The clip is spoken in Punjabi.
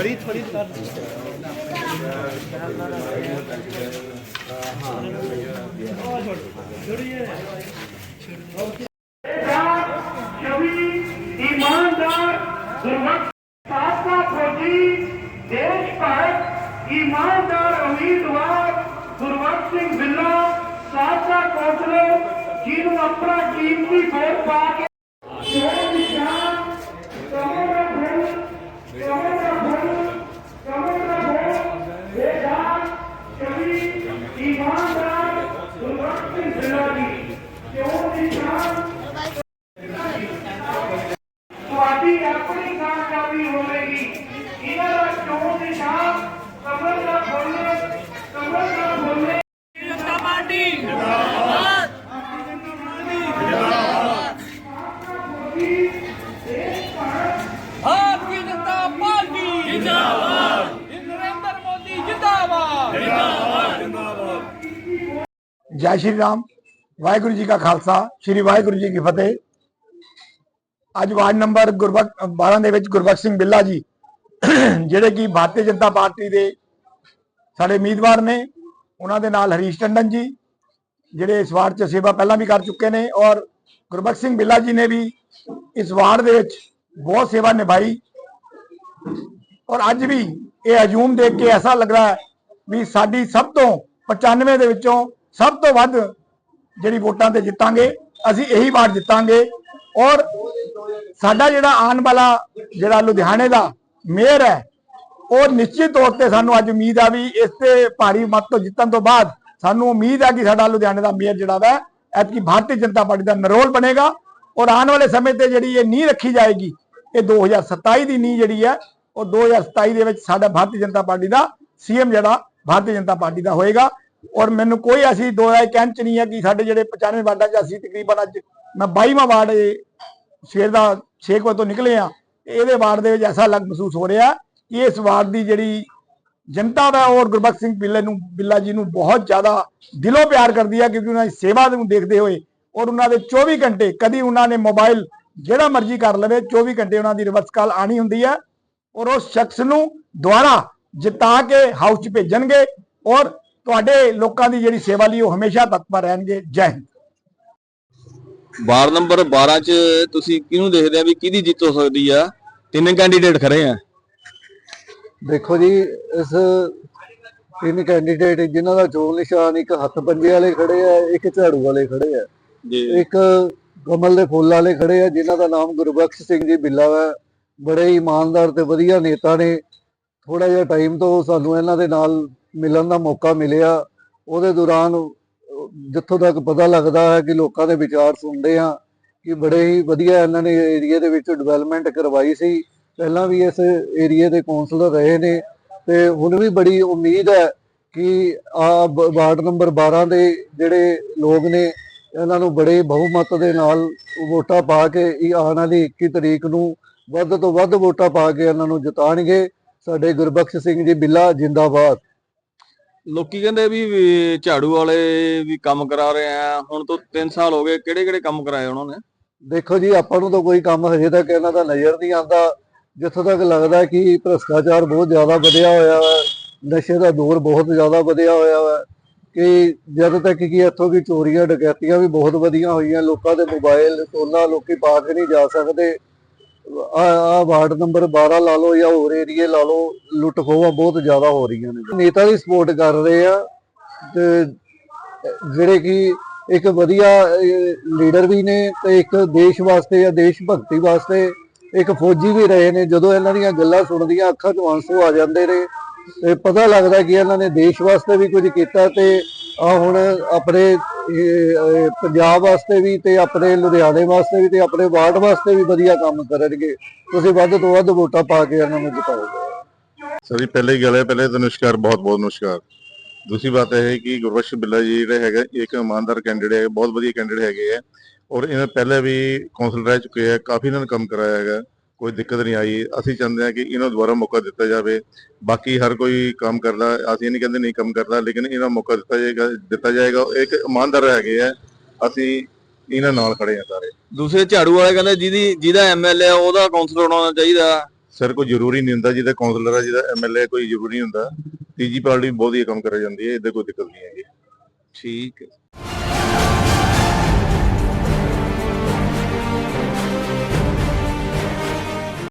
ਥੋੜੀ ਥੋੜੀ ਕਰ ਕਵੀ ਈਮਾਨਦਾਰ ਗੁਰਮਤ ਸਾਬਕਾ ਫੌਜੀ ਦੇਸ਼ ਭਗਤ ਈਮਾਨਦਾਰ ਉਮੀਦਵਾਰ ਗੁਰਵੰਤ ਸਿੰਘ ਬਿੱਲਾ ਸਾਬਕਾ ਕੌਂਸਲਰ ਜਿਹਨੂੰ ਆਪਣਾ ਕੀਮਤੀ ਵੋਟ ਪਾ ਕੇ ਚੋਣ ਨਿਸ਼ਾਨ ਕਮਲ ਦਾ ਫੁੱਲ ਕਮਲ ਦਾ ਫੁੱਲ ਕਮਲ ਦਾ ਫੁੱਲ ਬੇਦਾਗ ਕਵੀ ਈਮਾਨਦਾਰ ਗੁਰਵੰਤ ਸਿੰਘ ਬਿੱਲਾ ਜੀ ਚੋਣ ਨਿਸ਼ਾਨ ਤੁਹਾਡੀ ਆਪਣੀ ਕਾਮਯਾਬੀ ਹੋਵੇਗੀ ਇਹਨਾਂ ਦਾ ਚੋਣ ਨਿਸ਼ਾਨ ਕਮਲ ਦਾ ਫੁੱਲ ਕਮਲ ਦਾ ਫੁੱਲ ਜਨਤਾ ਪਾਰਟੀ ਭਾਰਤੀ ਜਨਤਾ ਪਾਰਟੀ ਜਿੰਦਾਬਾਦ ਨਰਿੰਦਰ ਮੋਦੀ ਜਿੰਦਾਬਾਦ ਜੈ ਸ਼੍ਰੀ ਰਾਮ ਵਾਹਿਗੁਰੂ ਜੀ ਕਾ ਖਾਲਸਾ ਸ਼੍ਰੀ ਵਾਹਿਗੁਰੂ ਜੀ ਕੀ ਫਤਿਹ ਅੱਜ ਵਾਰਡ ਨੰਬਰ ਗੁਰਬਖਸ਼ 12 ਦੇ ਵਿੱਚ ਗੁਰਬਖਸ਼ ਸਿੰਘ ਬਿੱਲਾ ਜੀ ਜਿਹੜੇ ਕਿ ਭਾਰਤੀ ਜਨਤਾ ਪਾਰਟੀ ਦੇ ਸਾਡੇ ਉਮੀਦਵਾਰ ਨੇ ਉਹਨਾਂ ਦੇ ਨਾਲ ਹਰੀਸ਼ ਟੰਡਨ ਜੀ ਜਿਹੜੇ ਇਸ ਵਾਰਡ 'ਚ ਸੇਵਾ ਪਹਿਲਾਂ ਵੀ ਕਰ ਚੁੱਕੇ ਨੇ ਔਰ ਗੁਰਬਖਸ਼ ਸਿੰਘ ਬਿੱਲਾ ਜੀ ਨੇ ਵੀ ਇਸ ਵਾਰਡ ਦੇ ਵਿੱਚ ਬਹੁਤ ਸੇਵਾ ਨਿਭਾਈ ਔਰ ਅੱਜ ਵੀ ਇਹ ਹਜੂਮ ਦੇਖ ਕੇ ਐਸਾ ਲੱਗ ਰਿਹਾ ਹੈ ਵੀ ਸਾਡੀ ਸਭ ਤੋਂ 95 ਦੇ ਵਿੱਚੋਂ ਸਭ ਤੋਂ ਵੱਧ ਜਿਹੜੀ ਵੋਟਾਂ ਤੇ ਜਿੱਤਾਂਗੇ, ਅਸੀਂ ਇਹੀ ਵਾਰ ਜਿੱਤਾਂਗੇ। ਔਰ ਸਾਡਾ ਜਿਹੜਾ ਆਉਣ ਵਾਲਾ ਜਿਹੜਾ ਲੁਧਿਆਣੇ ਦਾ ਮੇਅਰ ਹੈ, ਉਹ ਨਿਸ਼ਚਿਤ ਤੌਰ ਤੇ ਸਾਨੂੰ ਅੱਜ ਉਮੀਦ ਆ ਵੀ ਇਸ ਤੇ ਭਾਰੀ ਮਤ ਤੋਂ ਜਿੱਤਣ ਤੋਂ ਬਾਅਦ ਸਾਨੂੰ ਉਮੀਦ ਆ ਕਿ ਸਾਡਾ ਲੁਧਿਆਣੇ ਦਾ ਮੇਅਰ ਜਿਹੜਾ ਵਾ, ਐਤਕੀ ਭਾਰਤੀ ਜਨਤਾ ਪਾਰਟੀ ਦਾ ਨਰੋਲ ਬਣੇਗਾ। ਔਰ ਆਉਣ ਵਾਲੇ ਸਮੇਂ ਤੇ ਜਿਹੜੀ ਇਹ ਨੀਂਹ ਰੱਖੀ ਜਾਏਗੀ, ਇਹ 2027 ਦੀ ਨੀਂਹ ਜਿਹੜੀ ਹੈ, ਉਹ 2027 ਦੇ ਵਿੱਚ ਸਾਡਾ ਭਾਰਤੀ ਜਨਤਾ ਪਾਰਟੀ ਦਾ ਸੀਐਮ ਜਿਹੜਾ, ਭਾਰਤੀ ਜਨਤਾ ਪਾਰਟੀ ਦਾ ਹੋਏਗਾ। ਔਰ ਮੈਨੂੰ ਕੋਈ ਐਸੀ ਦੋ ਰਾਏ ਕਹਿਣ ਚ ਨਹੀਂ ਹੈ ਕਿ ਸਾਡੇ ਜਿਹੜੇ 95 ਵਾਰਡਾਂ ਚ ਅਸੀਂ ਤਕਰੀਬਨ ਅੱਜ ਮੈਂ 22ਵਾਂ ਵਾਰਡ ਇਹ ਸਵੇਰ ਦਾ 6 ਵਜੇ ਤੋਂ ਨਿਕਲੇ ਆ ਇਹਦੇ ਵਾਰਡ ਦੇ ਵਿੱਚ ਐਸਾ ਲੱਗ ਮਹਿਸੂਸ ਹੋ ਰਿਹਾ ਕਿ ਇਸ ਵਾਰਡ ਦੀ ਜਿਹੜੀ ਜਨਤਾ ਦਾ ਔਰ ਗੁਰਬਖਸ਼ ਸਿੰਘ ਬਿੱਲੇ ਨੂੰ, ਬਿੱਲਾ ਜੀ ਨੂੰ ਬਹੁਤ ਜ਼ਿਆਦਾ ਦਿਲੋਂ ਪਿਆਰ ਕਰਦੀ ਹੈ ਕਿਉਂਕਿ ਉਹਨਾਂ ਦੀ ਸੇਵਾ ਨੂੰ ਦੇਖਦੇ ਹੋਏ ਔਰ ਉਹਨਾਂ ਦੇ 24 ਘੰਟੇ ਕਦੀ ਉਹਨਾਂ ਨੇ ਮੋਬਾਈਲ ਜਿਹੜਾ ਮਰਜ਼ੀ ਕਰ ਲਵੇ 24 ਘੰਟੇ ਉਹਨਾਂ ਦੀ ਰਿਵਰਸ ਕਾਲ ਆਣੀ ਹੁੰਦੀ ਹੈ ਔਰ ਉਸ ਸ਼ਖਸ ਨੂੰ ਦੁਆਰਾ ਜਿਤਾ ਕੇ ਹਾਊਸ 'ਚ ਭੇਜਣਗੇ ਔਰ ਤੁਹਾਡੇ ਲੋਕਾਂ ਦੀ ਜਿਹੜੀ ਸੇਵਾ ਲਈ ਉਹ ਹਮੇਸ਼ਾ ਤਤਪਰ ਰਹਿਣਗੇ। ਜੈ ਹਿੰਦ। ਵਾਰਡ ਨੰਬਰ 12 ਚ ਤੁਸੀਂ ਕਿਹਨੂੰ ਦੇਖਦੇ ਆ ਵੀ ਕਿਹਦੀ ਜਿੱਤ ਹੋ ਸਕਦੀ ਆ? ਤਿੰਨ ਕੈਂਡੀਡੇਟ ਖੜੇ ਆ। ਦੇਖੋ ਜੀ ਇਸ ਤਿੰਨ ਕੈਂਡੀਡੇਟ ਜਿਨ੍ਹਾਂ ਦਾ ਚੋਣ ਨਿਸ਼ਾਨ ਇੱਕ ਹੱਥ ਪੰਜੇ ਵਾਲੇ ਖੜੇ ਆ ਇੱਕ ਝਾੜੂ ਵਾਲੇ ਖੜੇ ਆ। ਜੀ। ਇੱਕ ਕਮਲ ਦੇ ਫੁੱਲ ਵਾਲੇ ਖੜੇ ਆ ਜਿਨ੍ਹਾਂ ਦਾ ਨਾਮ ਗੁਰਬਖਸ਼ ਸਿੰਘ ਜੀ ਬਿੱਲਾ ਹੈ ਬੜੇ ਇਮਾਨਦਾਰ ਤੇ ਵਧੀਆ ਨੇਤਾ ਨੇ। ਥੋੜਾ ਜਿਹਾ ਟਾਈਮ ਤੋਂ ਸਾਨੂੰ ਇਹਨਾਂ ਦੇ ਨਾਲ ਮਿਲਣ ਦਾ ਮੌਕਾ ਮਿਲਿਆ। ਉਹਦੇ ਦੌਰਾਨ ਜਿੱਥੋਂ ਤੱਕ ਪਤਾ ਲੱਗਦਾ ਹੈ ਕਿ ਲੋਕਾਂ ਦੇ ਵਿਚਾਰ ਸੁਣਦੇ ਆ ਕਿ ਬੜੇ ਹੀ ਵਧੀਆ ਇਹਨਾਂ ਨੇ ਏਰੀਆ ਦੇ ਵਿੱਚ ਡਿਵੈਲਪਮੈਂਟ ਕਰਵਾਈ ਸੀ। ਪਹਿਲਾਂ ਵੀ ਇਸ ਏਰੀਆ ਦੇ ਕੌਂਸਲਰ ਰਹੇ ਨੇ ਤੇ ਹੁਣ ਵੀ ਬੜੀ ਉਮੀਦ ਹੈ ਕਿ ਆ ਵਾਰਡ ਨੰਬਰ 12 ਦੇ ਜਿਹੜੇ ਲੋਕ ਨੇ ਇਹਨਾਂ ਨੂੰ ਬੜੇ ਬਹੁਮਤ ਦੇ ਨਾਲ ਵੋਟਾਂ ਪਾ ਕੇ ਇਹ ਆਉਣ ਵਾਲੀ 21 ਤਰੀਕ ਨੂੰ ਵੱਧ ਤੋਂ ਵੱਧ ਵੋਟਾਂ ਪਾ ਕੇ ਇਹਨਾਂ ਨੂੰ ਜਿਤਾਣਗੇ ਸਾਡੇ ਗੁਰਬਖਸ਼ ਸਿੰਘ ਜੀ ਬਿੱਲਾ, ਜਿੰਦਾਬਾਦ। ਲੋਕੀ ਕਹਿੰਦੇ ਵੀ ਵੀ ਝਾੜੂ ਵਾਲੇ ਵੀ ਕੰਮ ਕਰਾ ਰਹੇ ਆ। ਹੁਣ ਤੋਂ 3 ਸਾਲ ਹੋ ਗਏ, ਕਿਹੜੇ ਕਿਹੜੇ ਕੰਮ ਕਰਾਏ ਉਹਨਾਂ ਨੇ? ਦੇਖੋ ਜੀ, ਆਪਾਂ ਨੂੰ ਤਾਂ ਕੋਈ ਕੰਮ ਹਜੇ ਤੱਕ ਇਹਨਾਂ ਦਾ ਨਜ਼ਰ ਨਹੀਂ ਆਉਂਦਾ। ਜਿੱਥੋਂ ਤੱਕ ਲੱਗਦਾ ਕਿ ਭ੍ਰਸ਼ਟਾਚਾਰ ਬਹੁਤ ਜ਼ਿਆਦਾ ਵਧਿਆ ਹੋਇਆ ਹੈ। ਨਸ਼ੇ ਦਾ ਦੌਰ ਬਹੁਤ ਜ਼ਿਆਦਾ ਵਧਿਆ ਹੋਇਆ ਹੈ। ਕਿ ਜਦ ਤੱਕ ਕਿ ਇੱਥੋਂ ਕੀ ਚੋਰੀਆਂ, ਡਕੈਤੀਆਂ ਵੀ ਬਹੁਤ ਵਧੀਆਂ ਹੋਈਆਂ। ਲੋਕਾਂ ਦੇ ਮੋਬਾਈਲ ਸੋਨਾ ਲੋਕੀ ਪਾ ਕੇ ਨਹੀਂ ਜਾ ਸਕਦੇ। ਆ ਵਾਰਡ ਨੰਬਰ 12 ਲਾ ਲਓ ਜਾਂ ਹੋਰ ਏਰੀਏ ਲਾ ਲਓ, ਲੁੱਟ ਖੋਹਾਂ ਬਹੁਤ ਜ਼ਿਆਦਾ ਹੋ ਰਹੀਆਂ ਨੇ। ਨੇਤਾ ਦੀ ਸਪੋਰਟ ਕਰ ਰਹੇ ਆ ਤੇ ਜਿਹੜੇ ਕਿ ਇੱਕ ਵਧੀਆ ਲੀਡਰ ਵੀ ਨੇ ਤੇ ਇੱਕ ਦੇਸ਼ ਵਾਸਤੇ ਜਾਂ ਦੇਸ਼ ਭਗਤੀ ਵਾਸਤੇ ਇੱਕ ਫੌਜੀ ਵੀ ਰਹੇ ਨੇ। ਜਦੋਂ ਇਹਨਾਂ ਦੀਆਂ ਗੱਲਾਂ ਸੁਣਦੀਆਂ, ਅੱਖਾਂ ਚ ਆਂਸੂ ਆ ਜਾਂਦੇ ਨੇ ਤੇ ਪਤਾ ਲੱਗਦਾ ਕਿ ਇਹਨਾਂ ਨੇ ਦੇਸ਼ ਵਾਸਤੇ ਵੀ ਕੁਝ ਕੀਤਾ ਤੇ ਆ ਹੁਣ ਆਪਣੇ ਪੰਜਾਬ ਵਾਸਤੇ ਵੀ ਤੇ ਆਪਣੇ ਲੁਧਿਆਣੇ ਵਾਸਤੇ ਵੀ ਤੇ ਆਪਣੇ ਵਾਰਡ ਵਾਸਤੇ ਵੀ ਵਧੀਆ ਕੰਮ ਕਰਨਗੇ। ਤੁਸੀਂ ਵੱਧ ਤੋਂ ਵੱਧ ਵੋਟਾਂ ਪਾ ਕੇ ਇਹਨਾਂ ਨੂੰ ਜਿਤਾਓਗੇ ਸਰੀ ਪਹਿਲੇ ਗੱਲ ਹੈ, ਪਹਿਲੇ ਤਾਂ ਨਮਸਕਾਰ, ਬਹੁਤ ਬਹੁਤ ਨਮਸਕਾਰ। ਦੂਸਰੀ ਬਾਤ ਹੈ ਕਿ ਗੁਰਬਖਸ਼ ਬਿੱਲਾ ਜੀ ਜਿਹੜੇ ਹੈਗਾ, ਇੱਕ ਇਮਾਨਦਾਰ ਕੈਂਡੀਡੇਟ ਹੈ ਬਹੁਤ ਵਧੀਆ ਕੈਂਡੀਡੇਟ ਹੈਗੇ ਆ ਔਰ ਇਹਨਾਂ ਪਹਿਲੇ ਵੀ ਕਾਉਂਸਲਰ ਰਹਿ ਚੁੱਕੇ ਆ ਕਾਫੀ ਇਹਨਾਂ ਨੇ ਕੰਮ ਕਰਾਇਆ ਹੈਗਾ। ਕੋਈ ਦਿੱਕਤ ਨਹੀਂ ਆਈ। ਅਸੀਂ ਚਾਹੁੰਦੇ ਹਾਂ ਕਿ ਇਹਨਾਂ ਨੂੰ ਦੁਬਾਰਾ ਮੌਕਾ ਦਿੱਤਾ ਜਾਵੇ। ਬਾਕੀ ਹਰ ਕੋਈ ਕੰਮ ਕਰਦਾ ਅਸੀਂ ਨਹੀਂ ਕਹਿੰਦੇ ਨਹੀਂ ਕੰਮ ਕਰਦਾ ਲੇਕਿਨ ਇਹਨਾਂ ਨੂੰ ਮੌਕਾ ਦਿੱਤਾ ਜਾਏਗਾ ਦਿੱਤਾ ਜਾਏਗਾ। ਇੱਕ ਇਮਾਨਦਾਰ ਹੈਗੇ ਆ। ਅਸੀਂ ਇਹਨਾਂ ਨਾਲ ਖੜੇ ਆ ਸਾਰੇ। ਦੂਸਰੇ ਝਾੜੂ ਵਾਲੇ ਕਹਿੰਦੇ ਜਿਹਦੀ ਜਿਹਦਾ ਐਮਐਲਏ ਆ ਉਹਦਾ ਕਾਉਂਸਲਰ ਹੋਣਾ ਚਾਹੀਦਾ। ਸਰ ਕੋਈ ਜ਼ਰੂਰੀ ਨਹੀਂ ਹੁੰਦਾ ਜਿਹਦਾ ਕਾਉਂਸਲਰ ਆ ਜਿਹਦਾ ਐਮਐਲਏ ਕੋਈ ਜ਼ਰੂਰੀ ਨਹੀਂ ਹੁੰਦਾ। ਤੀਜੀ ਪਾਰਟੀ ਬਹੁਤ ਹੀ ਕੰਮ ਕਰਿਆ ਜਾਂਦੀ ਹੈ ਇਹਦੇ ਕੋਈ ਦਿੱਕਤ ਨਹੀਂ ਹੈਗੀ। ਠੀਕ ਹੈ।